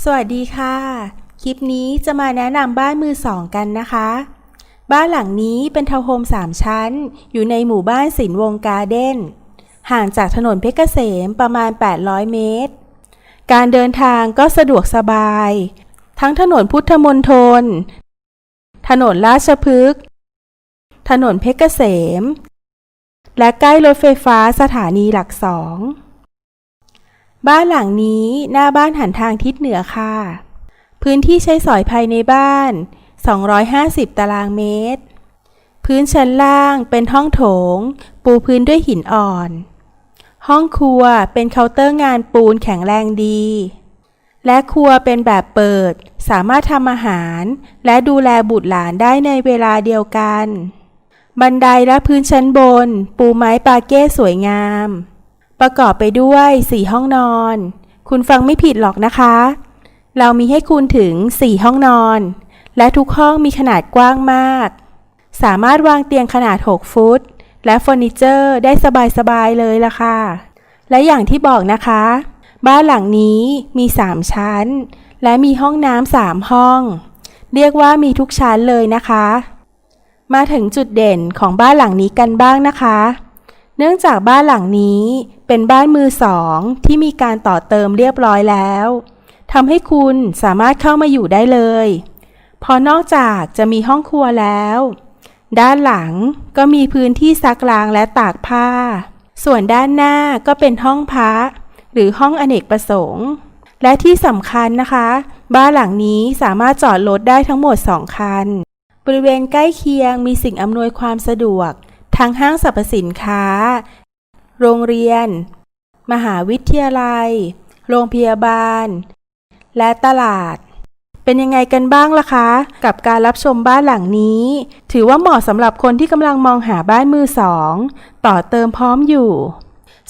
สวัสดีค่ะ คลิปนี้จะมาแนะนำบ้านมือสองกันนะคะ บ้านหลังนี้เป็นทาวน์โฮมสามชั้น อยู่ในหมู่บ้านสินวงการ์เด้น ห่างจากถนนเพชรเกษมประมาณ 800 เมตร การเดินทางก็สะดวกสบาย ทั้งถนนพุทธมณฑลถนนราชพฤกษ์ ถนนเพชรเกษม และใกล้รถไฟฟ้าสถานีหลักสอง บ้านหลังนี้หน้าบ้านหันทางทิศเหนือค่ะ พื้นที่ใช้สอยภายในบ้าน 250 ตารางเมตร พื้นชั้นล่างเป็นห้องโถง ปูพื้นด้วยหินอ่อน ห้องครัวเป็นเคาน์เตอร์งานปูนแข็งแรงดี และครัวเป็นแบบเปิด สามารถทำอาหาร และดูแลบุตรหลานได้ในเวลาเดียวกัน บันไดและพื้นชั้นบน ปูไม้ปาเก้สวยงาม ประกอบไปด้วยสี่ห้องนอน คุณฟังไม่ผิดหรอกนะคะ เรามีให้คุณถึงสี่ห้องนอน และทุกห้องมีขนาดกว้างมาก สามารถวางเตียงขนาด 6 ฟุต และเฟอร์นิเจอร์ได้สบายๆเลยล่ะค่ะ และอย่างที่บอกนะคะ บ้านหลังนี้มี 3 ชั้น และมีห้องน้ำสามห้อง เรียกว่ามีทุกชั้นเลยนะคะ มาถึงจุดเด่นของบ้านหลังนี้กันบ้างนะคะ เนื่องจากบ้านหลังนี้เป็นบ้านมือสองที่มีการต่อเติมเรียบร้อยแล้วทำให้คุณสามารถเข้ามาอยู่ได้เลย พอนอกจากจะมีห้องครัวแล้ว ด้านหลังก็มีพื้นที่ซักล้างและตากผ้า ส่วนด้านหน้าก็เป็นห้องพระหรือห้องอเนกประสงค์ และที่สำคัญนะคะ บ้านหลังนี้สามารถจอดรถได้ทั้งหมด 2 คัน บริเวณใกล้เคียงมีสิ่งอำนวยความสะดวก ทั้งห้างสรรพสินค้า โรงเรียน มหาวิทยาลัย โรงพยาบาล และตลาด เป็นยังไงกันบ้างล่ะคะ กับการรับชมบ้านหลังนี้ ถือว่าเหมาะสำหรับคนที่กำลังมองหาบ้านมือสอง ต่อเติมพร้อมอยู่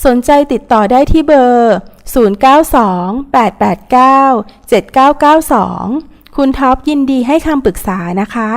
สนใจติดต่อได้ที่เบอร์ 0928897992 คุณท็อปยินดีให้คำปรึกษานะคะ